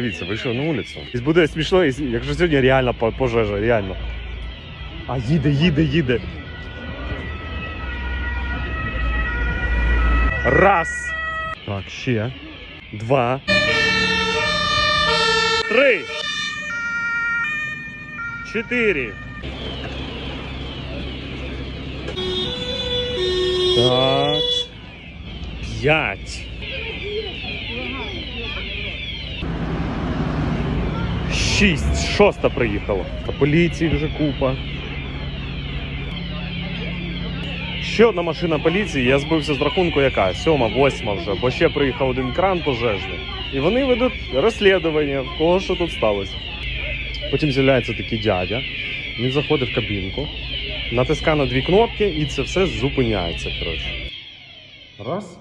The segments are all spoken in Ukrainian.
дивіться, вийшов на вулицю. І буде смішно, якщо сьогодні реально пожежа, реально. А їде, їде, їде. Раз. Так, ще. Два. Три. Чотири. Так. П'ять. Шість. Шоста приїхала. Поліції вже купа. Ще одна машина поліції, я збився з рахунку, яка? Сьома, восьма вже, бо ще приїхав один кран пожежний. І вони ведуть розслідування, кого що тут сталося. Потім з'являється такий дядя, він заходить в кабінку, натискає на дві кнопки і це все зупиняється. Коротше. Раз.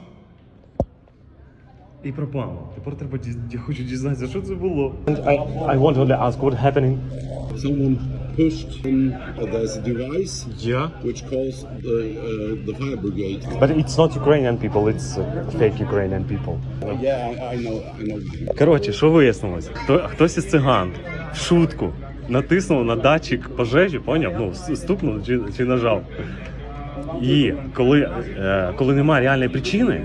І пропало. Тепер треба діз- я хочу дізнатися, що це було. I, I want to ask what happening. Someone pushed in, uh, there's a device Yeah. which calls the, uh, the fire brigade. But it's not Ukrainian people, it's uh, fake Ukrainian people. Yeah, I, I know, I know. Коротше, що вияснилось? Хто, хтось із циган в шутку натиснув на датчик пожежі, поняв? Ну, стукнув чи, чи нажав. І коли, е, коли немає реальної причини,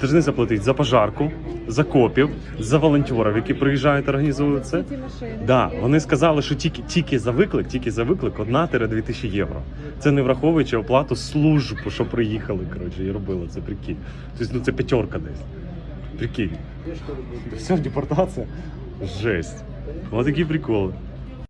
повинні заплатити за пожарку, за копів, за волонтерів, які приїжджають і організують це. Да, вони сказали, що тільки, тільки за виклик, тільки за виклик 1-2 тисячі євро. Це не враховуючи оплату служб, що приїхали, коротше, і робили це, прикинь. Тобто, ну це п'ятерка десь. Прикинь. Все, депортація. Жесть. Вот такі приколи.